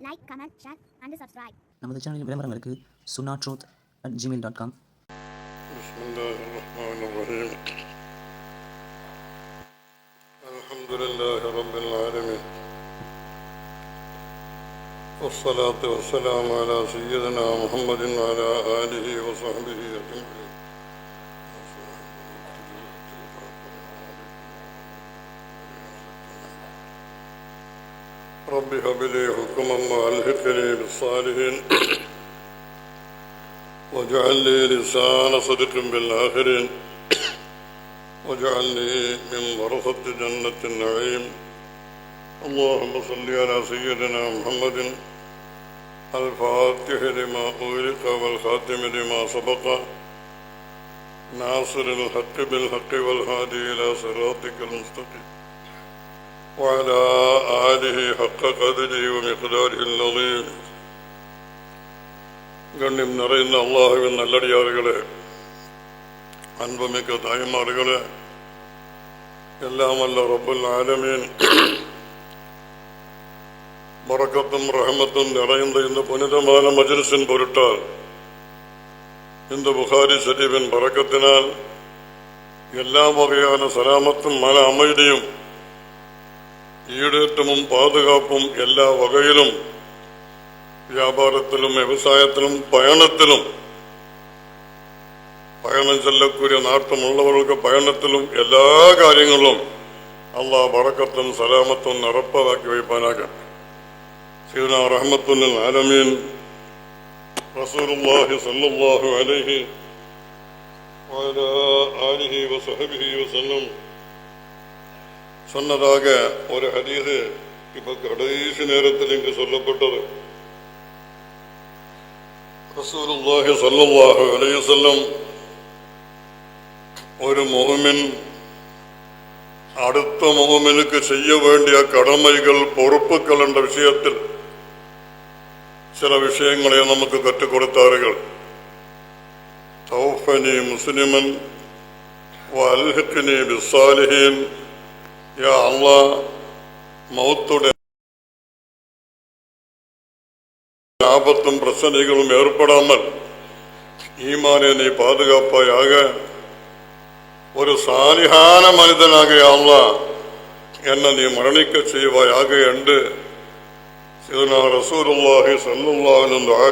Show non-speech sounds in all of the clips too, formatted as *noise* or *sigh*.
like, comment, share, and subscribe. நமது சேனலின் விளம்பரங்களுக்கு suna truth at Gmail dot com بسم الله الرحمن الرحيم الحمد لله رب العالمين والصلاة والسلام على سيدنا محمد وعلى آله وصحبه أجمعين رب هب لي حكما وألحقني بالصالحين. *coughs* واجعل لي لسان صدق بالآخرين. *coughs* واجعلني من ورثة جنة النعيم. اللهم صل على سيدنا محمد. الفاتح لما أغلق والخاتم لما سبق. ناصر الحق بالحق والهادي إلى صراطك المستقيم. وعلى آله حق قدره ومقداره العظيم. ഗണ്യം നിറയുന്ന അള്ളാഹുവിൻ നല്ലടിയാറുകളെ അൻപമിക്ക തായ്മാറുകളെ എല്ലാമല്ല റബ്ബുൽ ആലമീൻ. മറക്കത്തും റഹമത്തും നിറയുന്ന ഇന്ന് പുനിതമായ മജുരസിൻ പൊരുട്ടാൽ ഇന്ന് ബുഖാരി ഷരീഫിൻ പറക്കത്തിനാൽ എല്ലാ വകയാന സലാമത്തും മല അമയുടെയും ഈടേറ്റവും പാതുകാപ്പും എല്ലാ വകയിലും വ്യാപാരത്തിലും വ്യവസായത്തിലും പയണത്തിലും പയണം ചെല്ലക്കൂടിയ നാട്ടമുള്ളവർക്ക് പയണത്തിലും എല്ലാ കാര്യങ്ങളിലും അള്ളാഹ് വടക്കത്തും സലാമത്തും നിറപ്പതാക്കി വയ്പാനാകാം ആലമീൻ. സല്ലല്ലാഹു അലൈഹി വസഹബിഹി വസല്ലം சொன்னதாக ஒரு ஹதீது இப்போ கடைசி நேரத்தில் இங்கு சொல்லப்பட்டது. ரசூலுல்லாஹி சொல்லல்லாஹு அலைய செல்லும் ஒரு முகமின் அடுத்த முகமினுக்கு செய்ய வேண்டிய கடமைகள் பொறுப்புகள் என்ற விஷயத்தில் சில விஷயங்களை நமக்கு கற்றுக் கொடுத்தார்கள். முஸ்லிமன் യാ അല്ലാഹ് മൗത്തുടെ ஆபத்தும் பிரச்சனைகளும் ஏற்படாமல் ஈமானை நீ பாதுகாப்பாயாக ஒரு சாலிகான மனிதனாக அல்லா என்னை நீ மரணிக்க செய்வாயாக என்று சிதனா ரசூருல்லாஹி சல்லுல்லாஹின் துவா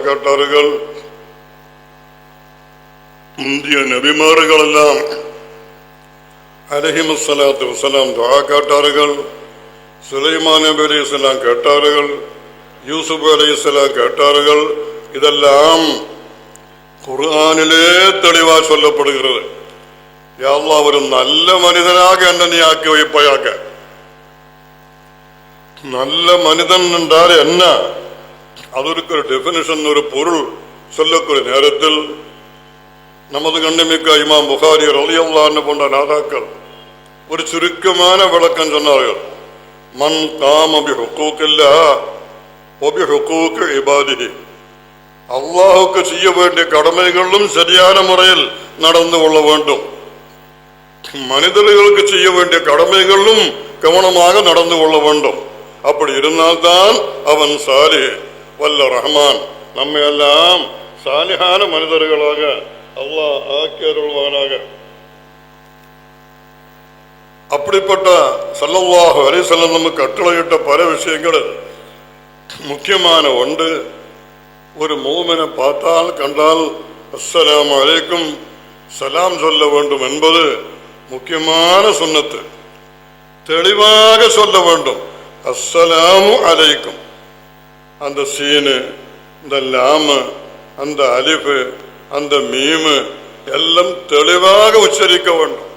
அலஹிமுசலாத்து வசலாம் துவா காட்டார்கள் சுலைமான் நபி அலைஹிஸ்ஸலாம் கேட்டார்கள் யூசுப் அலைஹிஸ்ஸலாம் கேட்டார்கள் இதெல்லாம் ഖുർആാനിലെ തെളിവാ சொல்லப்படுகிறது യാള്ള ഒരു നല്ല മനിതനാക എന്നെ നീ ആക്കി വയ്പ്പയാക്ക நல்ல மனிதன் என்றால் என்ன அதற்கு ஒரு டெபினிஷன் ஒரு பொருள் சொல்லக்கூடிய நேரத்தில் நமது கண்ணிமிக்க இமாம் புகாரி ரலியல்லான்னு போன்ற நாதாக்கள் ஒரு சுருக்கமான விளக்கம் சொன்னார்கள் மண் காமபி ஹுக்கூக்கில்லா ஒபி ஹுக்கூக்கு இபாதிஹி அல்லாஹுக்கு செய்ய வேண்டிய கடமைகளும் சரியான முறையில் நடந்து கொள்ள வேண்டும். மனிதர்களுக்கு செய்ய வேண்டிய கடமைகளும் கவனமாக நடந்து கொள்ள வேண்டும். அப்படி இருந்தால்தான் அவன் சாலி வல்ல ரஹ்மான் நம்மை எல்லாம் சாலிகான மனிதர்களாக அல்லாஹ் ஆக்கி அப்படிப்பட்ட செல்லவாக வரை அலிசல்லம் நமக்கு கட்டளையிட்ட பல விஷயங்கள் முக்கியமான ஒன்று ஒரு மூமனை பார்த்தால் கண்டால் அஸ்லாம் அலைக்கும் சலாம் சொல்ல வேண்டும் என்பது முக்கியமான சுன்னத்து தெளிவாக சொல்ல வேண்டும் அஸ்ஸலாமு அலைக்கும். அந்த சீனு இந்த லாமு அந்த அலிஃபு அந்த மீமு எல்லாம் தெளிவாக உச்சரிக்க வேண்டும்.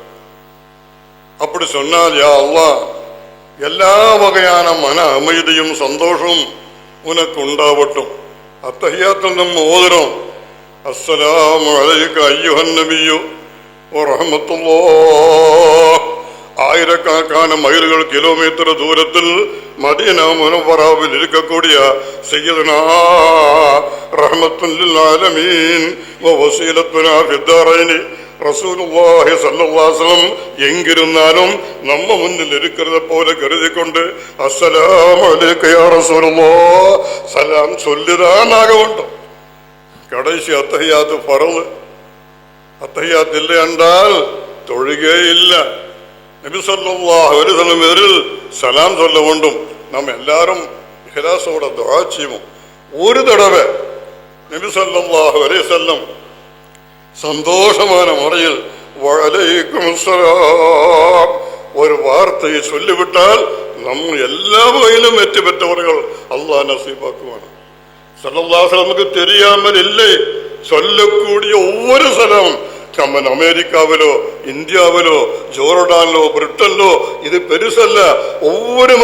அப்படி சொன்னால் யா அல்லாஹ் எல்லா வகையான மன அமைதியும் சந்தோஷமும் உனக்கு உண்டாவட்டும். அத்தகையாத்தில் நம்ம ஓதுறோம். அஸ்ஸலாமு அலைக்க ஐயுஹன் நபியு. வரஹமத்துல்லாஹ் ஆயிரக்கணக்கான மைல்கள் கிலோமீட்டர் தூரத்தில் மதீனா முனவராவில் இருக்கக்கூடிய சையதுனா ரஹமத்துல் ஆலமீன். வசீலத்துனா ஃபித்தாரைனி റസൂലുള്ളാഹി എങ്കിരുന്നാലും നമ്മ മുന്നിൽ ഇരിക്കുന്നത് പോലെ കരുതിക്കൊണ്ട് സലാം ചൊല്ലിതാനാകമുണ്ട് കടശി അത്തഹ്യാത്ത് പറവ് അത്തഹ്യാത്തില്ല കണ്ടാൽ തൊഴുകയില്ല. നബിസല്ലാഹു ഒരു തലമേറിൽ സലാം ചൊല്ലുകൊണ്ടും നാം എല്ലാവരും ഇഹലാസോടെ ദുഹ ചെയ്യുമോ ഒരു തടവ് നബിസ്വല്ലാഹു അലൈസ്വല്ലം துஆ செய்வோம் ஒரு தடவை நபி ஸல்லல்லாஹு அலைஹி வஸல்லம் சந்தோஷமான முறையில் வலைக்கும் அஸ்ஸலாம் ஒரு வார்த்தையை சொல்லிவிட்டால் நம் எல்லா வகையிலும் வெற்றி பெற்றவர்கள் அல்லாஹ் நசீபாக்குவான் சல்லல்லாஹு நமக்கு தெரியாமல் இல்லை சொல்லக்கூடிய ஒவ்வொரு சலம் நம்ம அமெரிக்காவிலோ இந்தியாவிலோ ஜோர்டானிலோ பிரிட்டனிலோ இது பெருசல்ல ஒவ்வொரு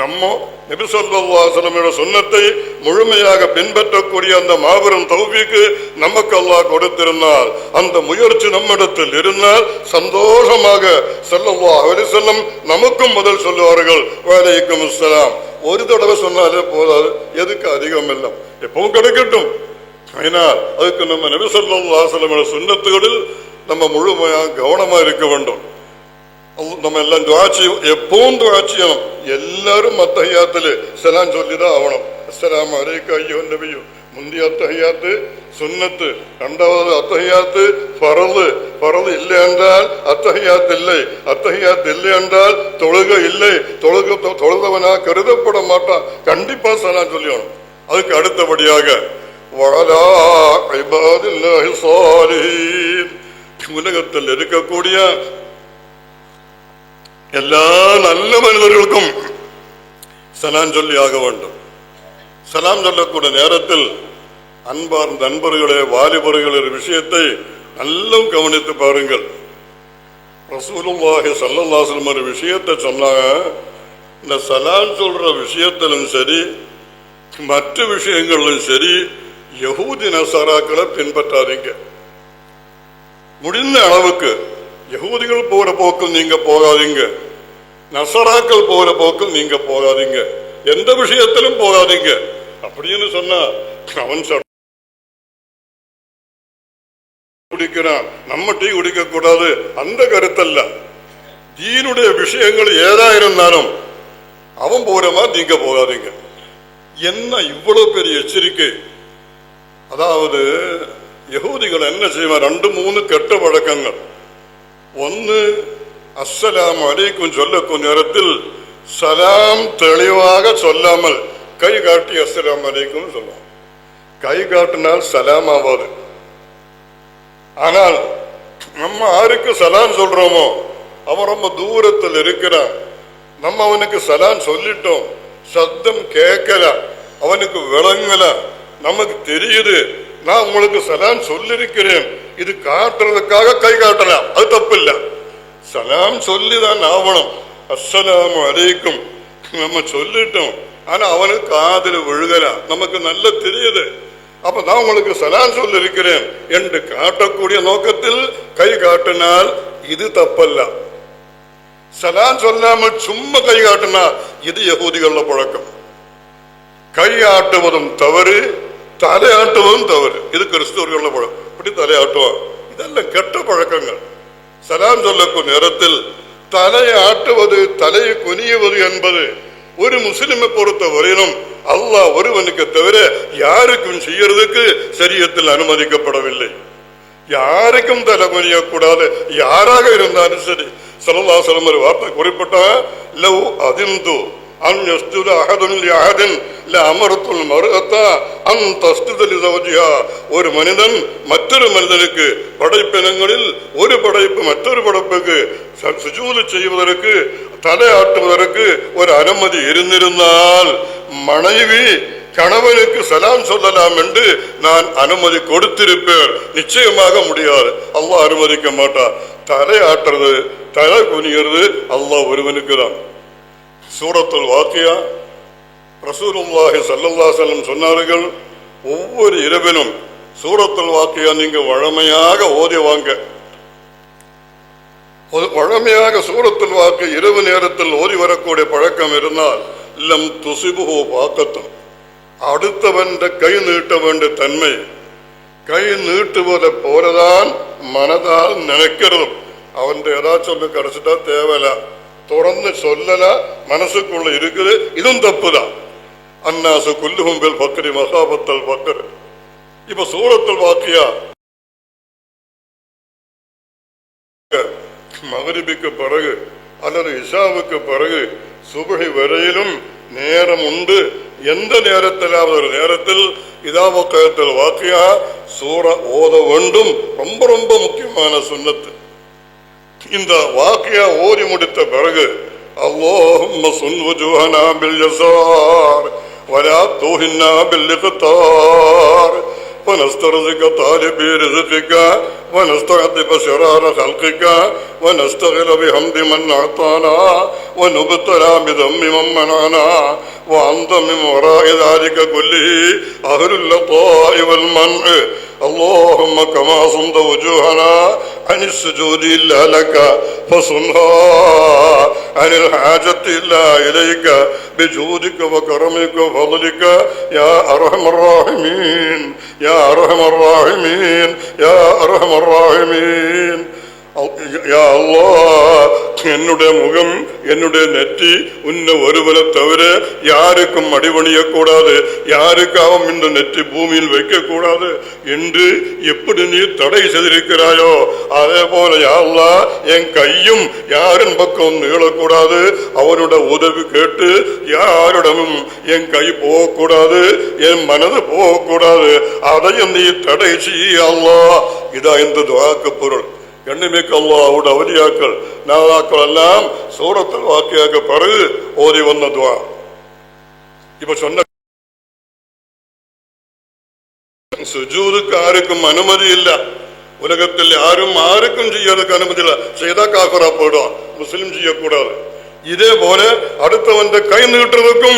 நம்ம நபி சொன்னத்தை முழுமையாக பின்பற்றக்கூடிய அந்த மாபெரும் தௌஃபீக்கு நமக்கு அல்லாஹ் கொடுத்திருந்தால் அந்த முயற்சி நம்மிடத்தில் இருந்தால் சந்தோஷமாக செல்லவா அலைஹி வஸல்லம் நமக்கும் முதல் சொல்லுவார்கள். வேலைக்கும் இஸ்லாம் ஒரு தடவை சொன்னாலே போதாது. எதுக்கு அதிகம் இல்லை எப்பவும் கிடைக்கட்டும். அதனால் அதுக்கு நம்ம நபி ஸல்லல்லாஹு நம்ம முழுமையாக கவனமாக இருக்க வேண்டும். நம்ம எல்லாம் துவா செய்யும் எப்பவும் துவா செய்யணும். எல்லாரும் மத்தஹியாத்துல சலாம் சொல்லிதான் ஆகணும். அஸ்லாம் அலைக்கு ஐயோ நபியும் முந்தைய அத்தகையாத்து சுண்ணத்து ரெண்டாவது அத்தகையாத்து பரது பரது இல்லை என்றால் அத்தகையாத்து இல்லை. அத்தகையாத்து இல்லை என்றால் தொழுக இல்லை. தொழுக தொழுதவனா கருதப்பட மாட்டான். கண்டிப்பா சனா சொல்லியணும் அதுக்கு அடுத்தபடியாக உலகத்தில் இருக்கக்கூடிய எல்லா நல்ல மனிதர்களுக்கும் சலாம் சொல்லி ஆக வேண்டும். சலாம் சொல்லக்கூடிய நேரத்தில் அன்பார்ந்த நண்பர்களே வாலிபர்களின் விஷயத்தை நல்லா கவனித்து பாருங்கள். ரசூலுல்லாஹி ஸல்லல்லாஹு ஒரு விஷயத்தை சொன்னாங்க. இந்த சலாம் சொல்ற விஷயத்திலும் சரி மற்ற விஷயங்களிலும் சரி யகூதி நசாராக்களை பின்பற்றாதீங்க. முடிந்த அளவுக்கு யகுதிகள் போற போக்கில் நீங்க போகாதீங்க நசராக்கள் போற போக்கில் நீங்க போகாதீங்க எந்த விஷயத்திலும் போகாதீங்க அப்படின்னு சொன்னா அவன் ச- குடிக்கிறான் நம்ம டீ குடிக்க கூடாது அந்த கருத்தல்ல தீனுடைய விஷயங்கள் ஏதா இருந்தாலும் அவன் போற மாதிரி நீங்க போகாதீங்க என்ன இவ்வளவு பெரிய எச்சரிக்கை அதாவது யகுதிகள் என்ன செய்வான் ரெண்டு மூணு கெட்ட பழக்கங்கள் ஒன்று அஸ்ஸலாம் அலைக்கும் சொல்லக்கும் நேரத்தில் சலாம் தெளிவாக சொல்லாமல் கை காட்டி அஸ்ஸலாம் அலைக்கும் சொல்லுவோம் கை காட்டினால் சலாம் ஆவாது ஆனால் நம்ம யாருக்கு சலாம் சொல்றோமோ அவன் ரொம்ப தூரத்தில் இருக்கிறான் நம்ம அவனுக்கு சலாம் சொல்லிட்டோம் சத்தம் கேட்கல அவனுக்கு விளங்கல நமக்கு தெரியுது நான் உங்களுக்கு சலாம் சொல்லிருக்கிறேன். இது காட்டுறதுக்காக கை காட்டலாம் அது தப்பு இல்ல சலாம் சொல்லிதான் ஆவணும். அஸ்ஸலாமு அலைக்கும். நம்ம சொல்லிட்டோம். ஆனா அவனுக்கு காதுல விழுகல. நமக்கு நல்ல தெரியுது. அப்ப நான் உங்களுக்கு சலான் சொல்லிருக்கிறேன். என்று காட்டக்கூடிய நோக்கத்தில் கை காட்டினால் இது தப்பல்ல. சலான் சொல்லாமல் சும்மா கை காட்டினா இது யகூதிகள பழக்கம். கையாட்டுவதும் தவறு. தலையாட்டுவதும் தவறு இது கிறிஸ்தவர்கள பழக்கம் இப்படி தலையாட்டுவான் இதெல்லாம் கெட்ட பழக்கங்கள் சலாம் சொல்லக்கும் நேரத்தில் தலையை ஆட்டுவது தலையை கொனியவது என்பது ஒரு முஸ்லிமை பொறுத்த வரையிலும் அல்லாஹ் ஒருவனுக்கு தவிர யாருக்கும் செய்யறதுக்கு சரியத்தில் அனுமதிக்கப்படவில்லை யாருக்கும் தலை குனியக்கூடாது யாராக இருந்தாலும் சரி சல்லல்லாஹு ஒரு வார்த்தை குறிப்பிட்டா லவ் அதிந்து அன் யஸ்துத லி அஹதின் மருகத்தா அன் தஸ்துத ஒரு மனிதன் மற்றொரு மனிதனுக்கு படைப்பினங்களில் ஒரு படைப்பு மற்றொரு படைப்புக்கு சுஜூது செய்வதற்கு தலையாட்டுவதற்கு ஒரு அனுமதி இருந்திருந்தால் மனைவி கணவனுக்கு சலாம் சொல்லலாம் என்று நான் அனுமதி கொடுத்திருப்பேன். நிச்சயமாக முடியாது. அல்லாஹ் அனுமதிக்க மாட்டான் தலை ஆட்டுறது தலை குனிகிறது அல்லாஹ் ஒருவனுக்கு தான் சூரத்துல் வாக்கியா ரசூலுல்லாஹி சல்லல்லா செல்லம் சொன்னார்கள் ஒவ்வொரு இரவிலும் சூரத்தல் வாக்கியா நீங்க வழமையாக ஓதி வாங்க. வழமையாக சூரத்தில் வாக்கு இரவு நேரத்தில் ஓதி வரக்கூடிய பழக்கம் இருந்தால் இல்லம் துசிபுகோ பாக்கத்தம். அடுத்தவன் கை நீட்ட வேண்டிய தன்மை கை நீட்டுவதை போலதான் மனதால் நினைக்கிறதும். அவன் ஏதாச்சும் ஒன்று கிடைச்சிட்டா தேவையில்ல. தொடர்ந்து சொல்லல மனசுக்குள்ள இருக்குது இதுவும் தப்பு அன்னாசு குல்லுகும்பில் பக்கரி மகாபத்தல் பக்கர் இப்ப சூரத்தல் வாக்கியா. மகரிபிக்கு பிறகு அல்லது இஷாவுக்கு பிறகு சுபகை வரையிலும் நேரம் உண்டு. எந்த நேரத்திலாவது ஒரு நேரத்தில் இதாபத்தில் வாக்கியா சூற ஓத வேண்டும். ரொம்ப ரொம்ப முக்கியமான சுண்ணத்து. இந்த வாக்கியா ஓதி முடித்த பிறகு அவ்வோ சுன் ஜுஹனா பில் ولا توهنا بالإقتار ونسترزق طالبي رزقك ونستعذب شرار خلقك ونستغل بحمد من أعطانا ونبتلى بذم من منعنا وأنت من وراء ذلك كله أهل اللطاء والمنع. اللهم كما صمت وجوهنا عن السجود إلا لك فصمها عن الحاجة إلا إليك بجودك وكرمك وفضلك. يا أرحم الراحمين يا أرحم الراحمين يا أرحم الراحمين. என்னுடைய முகம் என்னுடைய நெற்றி உன்னை ஒருவரை தவிர யாருக்கும் அடிபணிய கூடாது யாருக்காகவும் இந்த நெற்றி பூமியில் வைக்க கூடாது என்று எப்படி நீ தடை செய்திருக்கிறாயோ அதே போல யாழ்லா என் கையும் யாரின் பக்கம் நீளக்கூடாது அவனோட உதவி கேட்டு யாரிடமும் என் கை போகக்கூடாது என் மனது போகக்கூடாது அதையும் நீ தடை செய்ய இதா இந்த துவாக்கு பொருள் ಗಣ್ಯಮಿಕ ಅಲ್ಲಾಹುಡ ಅವಲಿಯಾಕಳ್ ನಾವಾಕಳೆಲ್ಲ ಸೌರತ್ತಲ್ ವಾಕ್ಯಾಗ ಪರದು ಓದಿ ಒಂದದ್ವ இப்ப சொன்ன സുജൂദുക്ക് ആർക്കും അനുമതിയില്ല ഉലകത്തിൽ ആരും ആർക്കും ചെയ്യാതൊക്കെ അനുമതിയില്ല ചെയ്താൽ കാഫറ പോടുക മുസ്ലിം ചെയ്യക്കൂടാതെ ഇതേപോലെ അടുത്തവന്റെ കൈ നീട്ടുന്നതും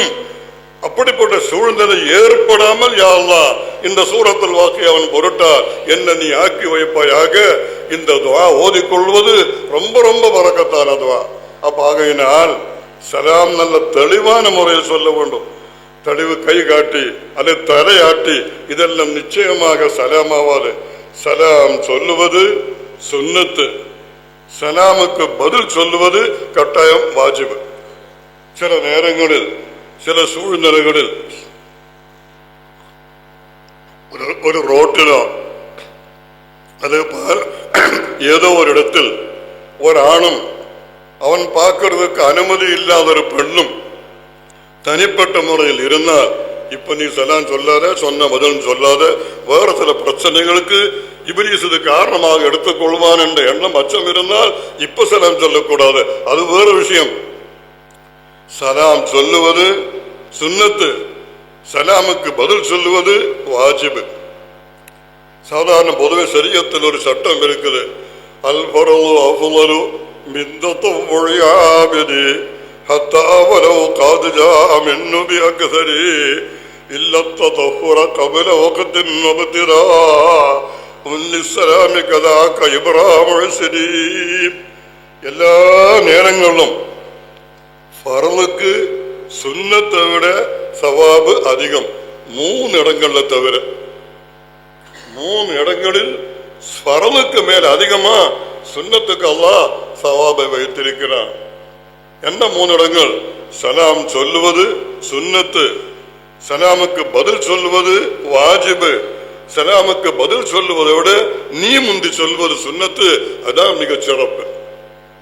அப்படிப்பட்ட சூழ்நிலை ஏற்படாமல் யாழ்லா இந்த சூரத்தில் வாக்கி அவன் பொருட்டா என்ன நீ ஆக்கி வைப்பாயாக. இந்த துவா ஓதிக்கொள்வது ரொம்ப ரொம்ப வரக்கத்தான துவா. அப்ப ஆகையினால் சலாம் நல்ல தெளிவான முறையில் சொல்ல வேண்டும். தெளிவு கை காட்டி அல்லது தலையாட்டி இதெல்லாம் நிச்சயமாக சலாமாவாது சலாம் சொல்லுவது சுண்ணத்து சலாமுக்கு பதில் சொல்லுவது கட்டாயம் வாஜிபு. சில நேரங்களில் ചില സൂഴ്നിലകളിൽ ഒരു റോട്ടിലോ അത് ഏതോ ഒരിടത്തിൽ ഒരാണും അവൻ പാക്കறதுக்கு அனுமதி இல்லாத ஒரு பெண்ணும் தனிப்பட்ட முறையில் இருந்தால் இப்ப நீ சலாம் சொல்லாத சொன்ன பதில் சொல்லாத வேற சில பிரச்சனைகளுக்கு இபிலிஸ் இது காரணமாக எடுத்துக்கொள்வான் என்ற எண்ணம் அச்சம் இருந்தால் இப்ப சலாம் சொல்லக்கூடாது. அது வேற விஷயம். സലാം ചൊല്ലുവത് സുന്നത്ത്. സലാമുക്ക് ബദൽ ചൊല്ലുവത് വാജിബ്. സാധാരണ പൊതുവെ ശരീരത്തിൽ ഒരു ചട്ടം വരുക്കത് എല്ലാ നേരങ്ങളിലും பரலுக்கு சுண்ணத்தை விட சவாபு அதிகம். மூணு இடங்கள்ல தவிர. மூணு இடங்களில் ஸ்வரலுக்கு மேல அதிகமா சுண்ணத்துக்கு அல்லா சவாபை வைத்திருக்கிறான். என்ன மூணு இடங்கள்? சலாம் சொல்லுவது சுண்ணத்து. சலாமுக்கு பதில் சொல்லுவது வாஜிபு. சலாமுக்கு பதில் சொல்லுவதை விட நீ முந்தி சொல்வது சுண்ணத்து. அதான் மிகச் சிறப்பு.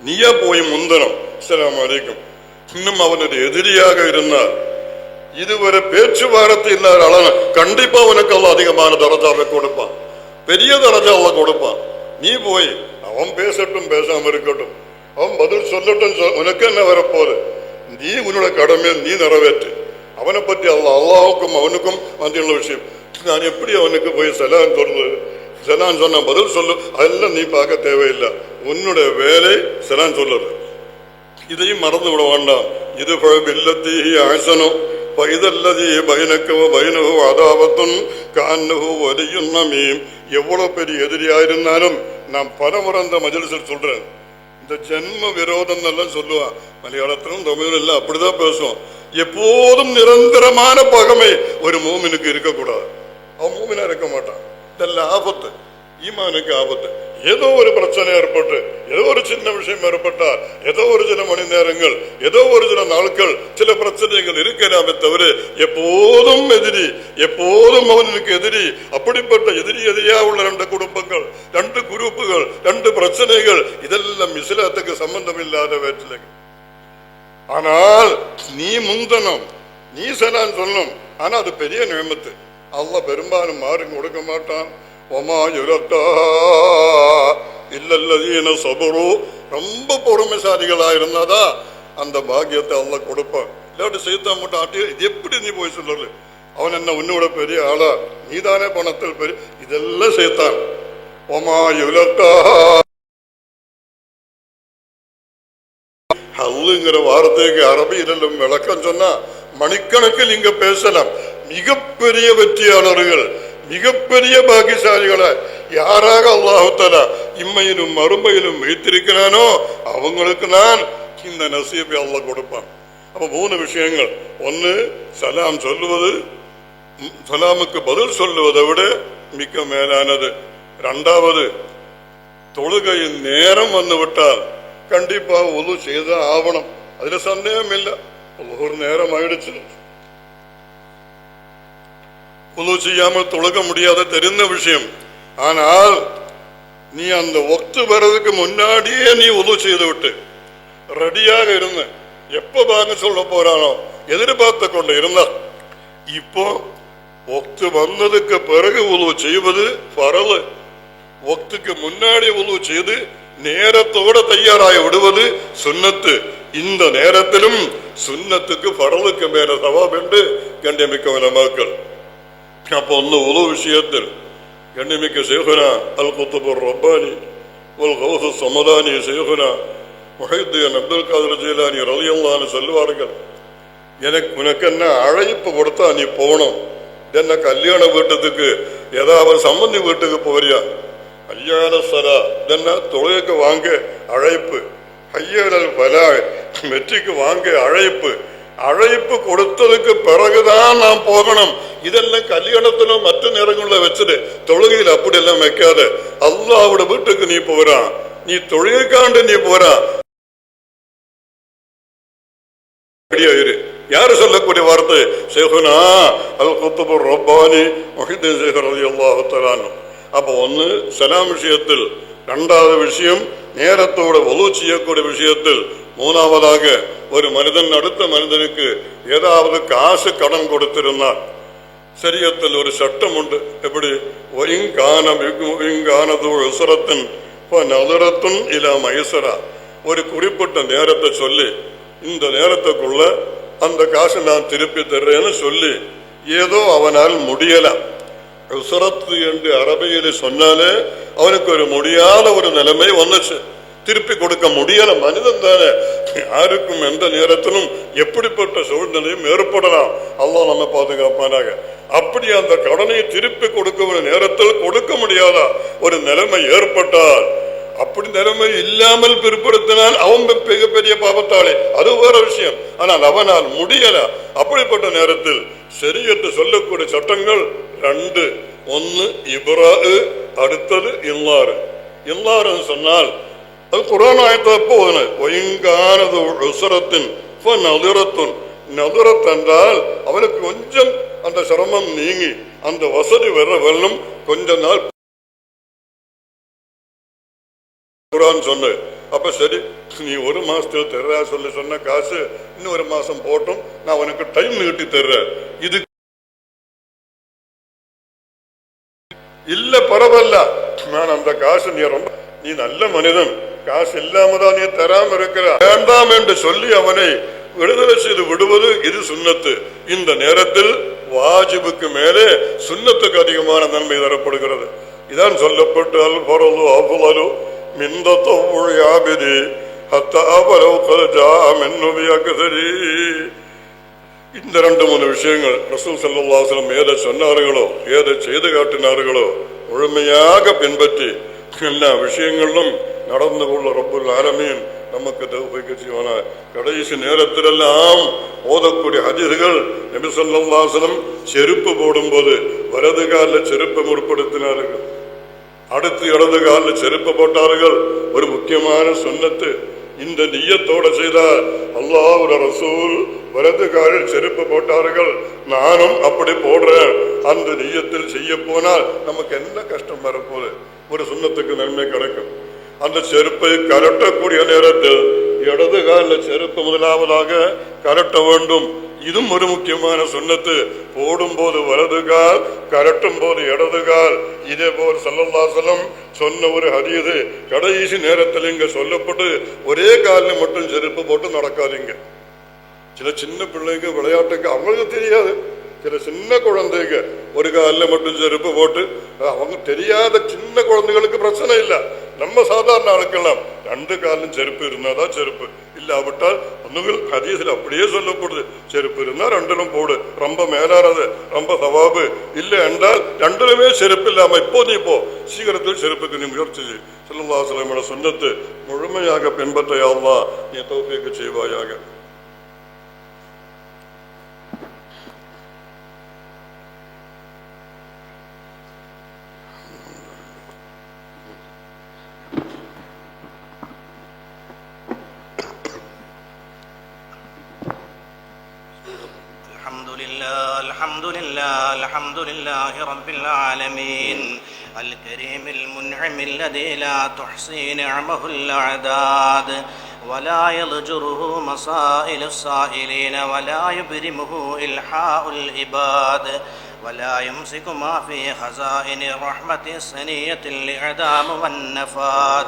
நீயா போய் முந்தனம் சலாம் அலைக்கும். இன்னும் அவனுடைய எதிரியாக இருந்தார் இதுவரை பேச்சுவார்த்தை இல்லாத அளவு கண்டிப்பா உனக்கு அல்லாஹ் அதிகமான தரஜாவை கொடுப்பான். பெரிய தரஜாவை கொடுப்பான். நீ போய் அவன் பேசட்டும் பேசாம இருக்கட்டும். அவன் பதில் சொல்லட்டும் உனக்கு என்ன வரப்போகுது? நீ உன்னோட கடமையை நீ நிறைவேற்று. அவனை பற்றி அல்ல அல்லாவுக்கும் அவனுக்கும் மத்தியுள்ள விஷயம். நான் எப்படி அவனுக்கு போய் செலான் சொல்றது? செலான் சொன்ன பதில் சொல்லு. அதெல்லாம் நீ பார்க்க தேவையில்லை. உன்னுடைய வேலை செலான் சொல்லுறது இதையும் மறந்து விட வேண்டாம். இது பில்லத்தி ஆசனம் பைதல்லதி பைனக்கவ பைனகு அதாபத்தும் கான்னகு வலியும் நம்மையும் எவ்வளோ பெரிய எதிரியா இருந்தாலும் நான் பலமுறை அந்த மஜலிசில் சொல்கிறேன் இந்த ஜென்ம விரோதம் எல்லாம் சொல்லுவான் மலையாளத்திலும் தமிழும் எல்லாம் அப்படிதான் பேசுவோம். எப்போதும் நிரந்தரமான பகமை ஒரு மூமினுக்கு இருக்கக்கூடாது. அவன் மூமினா இருக்க மாட்டான். இதெல்லாம் ஆபத்து. ஈமானுக்கு ஆபத்து. ஏதோ ஒரு பிரச்சனை ஏற்பட்டு ஏதோ ஒரு சின்ன விஷயம் ஏற்பட்டால் ஏதோ ஒரு சில மணி நேரங்கள் ஏதோ ஒரு சில நாட்கள் சில பிரச்சனைகள் இருக்கலாமே தவிர எப்போதும் எதிரி எப்போதும் அவனுக்கு எதிரி அப்படிப்பட்ட எதிரி எதிரியா உள்ள ரெண்டு குடும்பங்கள் ரெண்டு குரூப்புகள் ரெண்டு பிரச்சனைகள் இதெல்லாம் இஸ்லாத்துக்கு சம்பந்தம் இல்லாத வேற்றிலை ஆனால் நீ முந்தனம் நீ சலான்னு சொல்லணும் ஆனா அது பெரிய நியமத்து. அல்ல பெரும்பாலும் மாறும் கொடுக்க மாட்டான். ஒமா யுரத்தா இல்லல்லதீன சபரு. ரொம்ப பொறுமைசாலிகளா இருந்தாதா? அந்த பாக்கியத்தை அல்ல கொடுப்பான். இல்லாட்டி சீத்தா மட்டும் ஆட்டி இது எப்படி நீ போய் சொல்றது? அவன் என்ன உன்னோட பெரிய ஆளா? நீதானே பணத்தில் பெரிய இதெல்லாம் சேர்த்தான் ஒமா யுலத்தா ஹல்லுங்கிற வார்த்தைக்கு அரபியிலும் விளக்கம் சொன்னா மணிக்கணக்கில் இங்க பேசலாம். மிகப்பெரிய வெற்றியாளர்கள். மிகப்பெரிய பாக்கியசாலிகளை யாராக அல்லாஹுத்தல இம்மையிலும் மறுமையிலும் வைத்திருக்கிறானோ அவங்களுக்கு நான் இந்த நசீபை அல்ல கொடுப்பான். அப்ப மூணு விஷயங்கள். ஒன்னு சலாம் சொல்லுவது சலாமுக்கு பதில் சொல்லுவதை விட மிக்க மேலானது. ரெண்டாவது தொழுகையின் நேரம் வந்துவிட்டால் கண்டிப்பா உது செய்தான் ஆவணம். அதுல சந்தேகம் இல்லை. ஒரு நேரம் ஆயிடுச்சு. உது செய்யாமல் தொழுக முடியாத தெரிந்த விஷயம் ஆனால் நீ அந்த ஒத்து வர்றதுக்கு முன்னாடியே நீ உது செய்து விட்டு ரெடியாக இருந்த எப்ப பாங்க சொல்ல போறானோ எதிர்பார்த்து கொண்டு இருந்தார் இப்போ ஒத்து வந்ததுக்கு பிறகு உதவு செய்வது பரவு ஒக்துக்கு முன்னாடி உதவு செய்து நேரத்தோட தயாராகி விடுவது சுன்னத்து இந்த நேரத்திலும் சுன்னத்துக்கு பரலுக்கு மேல சவாப் என்று கண்ணியமிக்க உலமாக்கள் அப்போ உதவு விஷயத்தில் எண்ணமிக்க சேகுனா அல் குத்துபுர் ரப்பானி உல் கவுசு சமதானி சேகுனா முஹைத்தீன் அப்துல் காதர் ஜீலானி ரலியல்லான்னு சொல்லுவார்கள் எனக்கு உனக்கு என்ன அழைப்பு கொடுத்தா நீ போகணும் என்ன கல்யாண வீட்டத்துக்கு ஏதாவது சம்பந்தி வீட்டுக்கு போறியா கல்யாண சரா என்ன தொழிலுக்கு வாங்க அழைப்பு ஐயனல் பலா வெற்றிக்கு வாங்க அழைப்பு അഴയിപ്പ് കൊടുത്തതുക്ക് പിറകുതാണ് നാം പോകണം. ഇതെല്ലാം കല്യാണത്തിലോ മറ്റു നിറങ്ങളിലോ വെച്ചത് തൊഴുകയിൽ അപ്പടി എല്ലാം വെക്കാതെ അള്ളാഹുടെ വീട്ടുക്ക് നീ പോരാ. നീ തൊഴുകാണ്ട് നീ പോരാ. അപ്പൊ ഒന്ന് സലാം വിഷയത്തിൽ രണ്ടാമത് വിഷയം നേരത്തോടെ വലൂ ചെയ്യക്കൂടിയ വിഷയത്തിൽ மூணாவதாக ஒரு மனிதன் அடுத்த மனிதனுக்கு ஏதாவது காசு கடன் கொடுத்திருந்தார் சரியத்தில் ஒரு சட்டம் உண்டு. எப்படி? ஒயிங்கான ஒயிங்கானது இல மைசரா. ஒரு குறிப்பிட்ட நேரத்தை சொல்லி இந்த நேரத்துக்குள்ள அந்த காசு நான் திருப்பி தர்றேன்னு சொல்லி ஏதோ அவனால் முடியலாம் உசரத்து என்று அரபியில் சொன்னாலே அவனுக்கு ஒரு முடியாத ஒரு நிலைமை வந்துச்சு. திருப்பி கொடுக்க முடியல. மனிதன் தானே. யாருக்கும் எந்த நேரத்திலும் எப்படிப்பட்ட சூழ்நிலையும் ஏற்படலாம். அல்லா நம்ம பாதுகாப்பானாக. அப்படி அந்த கடனை திருப்பி கொடுக்க நேரத்தில் கொடுக்க முடியாத? ஒரு நிலைமை ஏற்பட்டால். அப்படி நிலைமை இல்லாமல் பிற்படுத்தினால் அவன் மிகப்பெரிய பாவத்தாளே. அது வேற விஷயம். ஆனால் அவனால் முடியல. அப்படிப்பட்ட நேரத்தில் சரியத்து சொல்லக்கூடிய சட்டங்கள் ரெண்டு. ஒன்னு இப்ரா அடுத்தது இல்லாறு. இல்லாறுன்னு சொன்னால் அது குரான் ஆயத்தை போதுன ஒயங்கானது உசரத்தின் நதுரத்துன். நதுரத் என்றால் அவனுக்கு கொஞ்சம் அந்த சிரமம் நீங்கி அந்த வசதி வர வெல்லும் கொஞ்ச நாள் குரான் சொன்ன. அப்ப சரி நீ ஒரு மாசத்துக்கு தர்றா சொல்லி சொன்ன காசு இன்னும் ஒரு மாசம் போட்டும் நான் உனக்கு டைம் நீட்டி தர்றேன் இது இல்ல பரவாயில்ல. நான் அந்த காசு நீ ரொம்ப நீ நல்ல மனிதன். காசு இல்லாம தான் நீ தராம இருக்கிற? வேண்டாம் என்று சொல்லி அவனை விடுதலை செய்து விடுவது இது சுண்ணத்து. இந்த நேரத்தில் வாஜிபுக்கு மேலே சுண்ணத்துக்கு அதிகமான நன்மை தரப்படுகிறது. இதான் சொல்லப்பட்டால் பொருளோ அவ்வளோ அவ்வளவு மிந்த தொழியாபிதி இந்த ரெண்டு மூணு விஷயங்கள் ரசூல் சல்லாஸ்லம் ஏதை சொன்னார்களோ ஏதை செய்து காட்டினார்களோ முழுமையாக பின்பற்றி எல்லா விஷயங்களிலும் நடந்து கொள்ள ரப்புல் ஆலமீன் நமக்கு தௌஃபீக்கு செய்வானா கடைசி நேரத்திலெல்லாம் ஓதக்கூடிய ஹதீசுகள் நபி ஸல்லல்லாஹு செருப்பு போடும்போது வலது காலில் செருப்பை முற்படுத்தினார்கள். அடுத்து இடது காலில் செருப்பு போட்டார்கள். ஒரு முக்கியமான சுன்னத்து இந்த நிய்யத்தோட செய்தார் அல்லாஹ் ரசூல் வலது காலில் செருப்பு போட்டார்கள். நானும் அப்படி போடுறேன். அந்த நிய்யத்தில் செய்ய போனால் நமக்கு என்ன கஷ்டம் வரப்போகுது? ஒரு சுண்ணத்துக்கு நன்மை கிடைக்கும். அந்த செருப்பை கரட்டக்கூடிய நேரத்தில் இடது கால செருப்பு முதலாவதாக கரட்ட வேண்டும். இதுவும் ஒரு முக்கியமான சுண்ணத்து. போடும்போது வலது கால் கரட்டும் போது இடது கால். இதே போல் சல்லல்லாசலம் சொன்ன ஒரு ஹதீது கடைசி நேரத்தில் இங்க சொல்லப்பட்டு ஒரே காலில் மட்டும் செருப்பு போட்டு நடக்காதீங்க. சில சின்ன பிள்ளைங்க விளையாட்டுக்கு அவங்களுக்கு தெரியாது. சில சின்ன குழந்தைங்க ஒரு காலில் மட்டும் செருப்பு போட்டு அவங்க தெரியாத சின்ன குழந்தைகளுக்கு பிரச்சனை இல்லை. நம்ம சாதாரண ஆளுக்கெல்லாம் ரெண்டு காலிலும் செருப்பு இருந்தாதான் செருப்பு இல்லாவிட்டால் ஒண்ணுகள் ஹதீஸில் அப்படியே சொல்லப்படுது செருப்பு இருந்தால் ரெண்டிலும் போடு ரொம்ப மேலானது ரொம்ப சவாபு இல்லை என்றால் ரெண்டிலுமே செருப்பு இல்லாம இப்போ நீ இப்போ சீக்கிரத்தில் செருப்புக்கு நீ முயற்சி செய் செல்லுல்லாசலமோட சொன்னத்து முழுமையாக பின்பற்ற யாவா நீ தௌஃபீக்கு செய்வாயாக الحمد لله الحمد لله رب العالمين. الكريم المنعم الذي لا تحصي نعمه الأعداد. ولا يضجره مسائل السائلين ولا يبرمه إلحاء العباد. ولا يمسك ما في خزائن الرحمة السنية الإعدام والنفاد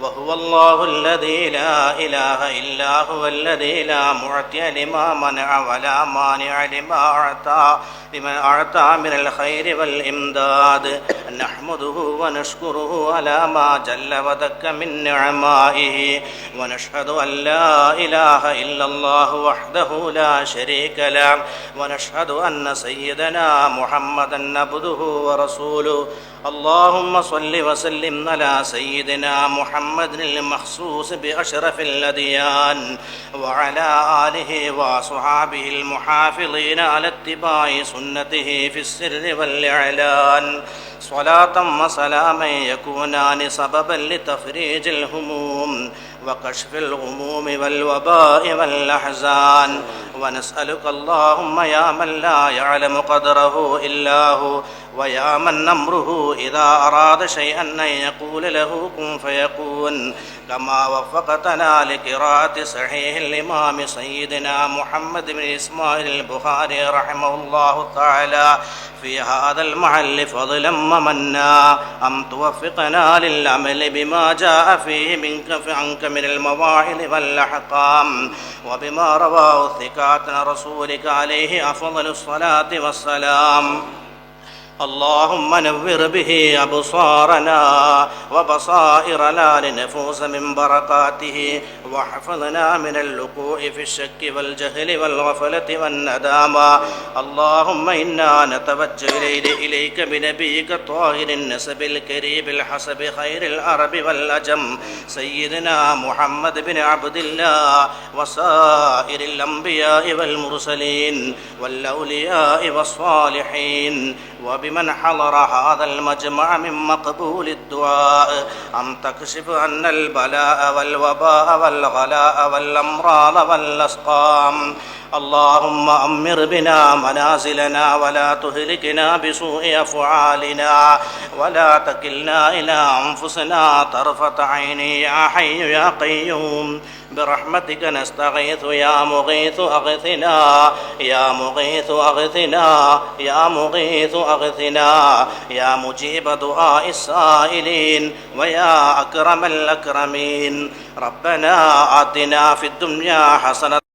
وهو الله الذي لا إله إلا هو الذي لا معطي لما منع ولا مانع لما أعطى لما أعطى من الخير والإمداد. نحمده ونشكره على ما جل ودك من نعمائه ونشهد أن لا إله إلا الله وحده لا شريك له ونشهد أن سيدنا محمدا عبده ورسوله اللهم صل وسلم على سيدنا محمد المخصوص بأشرف الأديان وعلى آله وصحابه المحافظين على اتباع سنته في السر والإعلان. صلاة وسلاما يكونان سببا لتفريج الهموم وكشف الغموم والوباء والأحزان. ونسألك اللهم يا من لا يعلم قدره إلا هو. ويا من أمره إذا أراد شيئا أن يقول له كن فيكون. كما وفقتنا لقراءة صحيح الإمام سيدنا محمد بن إسماعيل البخاري رحمه الله تعالى. في هذا المحل فضلا ومنا أم توفقنا للعمل بما جاء فيه منك عنك من المواعظ والأحكام. وبما رواه الثقات عن رسولك عليه أفضل الصلاة والسلام. اللهم نور به أبصارنا وبصائرنا لنفوز من بركاته واحفظنا من اللقوع في الشك والجهل والغفلة والندامة اللهم إنا نتوجه إليك بنبيك طاهر النسب الكريم الحسب خير العرب والأجم. سيدنا محمد بن عبد الله وسائر الأنبياء والمرسلين والأولياء والصالحين وبمن حضر هذا المجمع من مقبول الدعاء. أن تكشف عنا البلاء والوباء والغلاء والأمراض والأسقام. اللهم أمر بنا منازلنا ولا تهلكنا بسوء أفعالنا ولا تكلنا إلى أنفسنا طرفة عين يا حي يا قيوم. برحمتك نستغيث يا مغيث أغثنا يا مغيث أغثنا يا مغيث أغثنا يا مجيب دعاء السائلين ويا أكرم الأكرمين. ربنا آتنا في الدنيا حسنة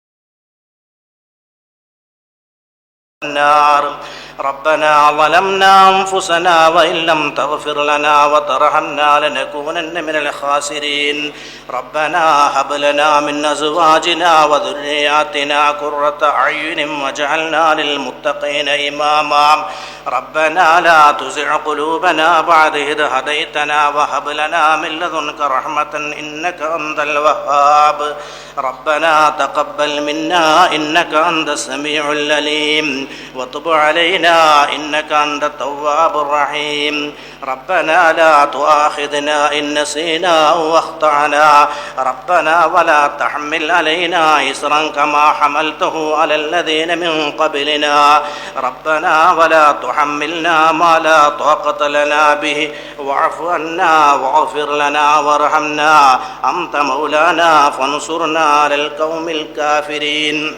النار. ربنا ظلمنا أنفسنا وإن لم تغفر لنا وترحمنا لنكونن من الخاسرين. ربنا هب لنا من أزواجنا وذرياتنا قرة أعين واجعلنا للمتقين إماما. ربنا لا تزع قلوبنا بعد إذ هديتنا وهب لنا من لدنك رحمة إنك أنت الوهاب. ربنا تقبل منا إنك أنت السميع العليم. وتب علينا إنك أنت التواب الرحيم. ربنا لا تؤاخذنا إن نسينا أو أخطأنا. ربنا ولا تحمل علينا إسرا كما حملته على الذين من قبلنا. ربنا ولا تحملنا ما لا طاقة لنا به. واعف عنا واغفر لنا وارحمنا. أنت مولانا فانصرنا على القوم الكافرين.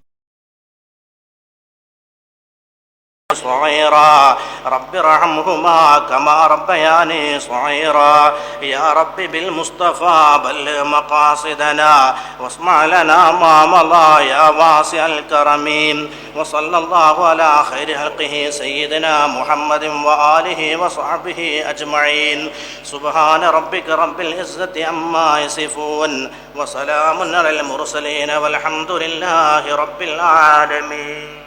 صغيرا رب ارحمهما كما ربياني صغيرا يا رب بالمصطفى بلغ مقاصدنا واسمع لنا ما مضى يا واسع الكرم. وصلى الله على خير خلقه سيدنا محمد وآله وصحبه أجمعين. سبحان ربك رب العزة عما يصفون وسلام على المرسلين والحمد لله رب العالمين.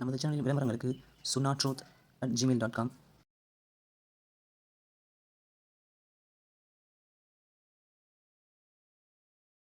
நமது சேனலின் விளம்பரங்களுக்கு சுனா truth at Gmail dot com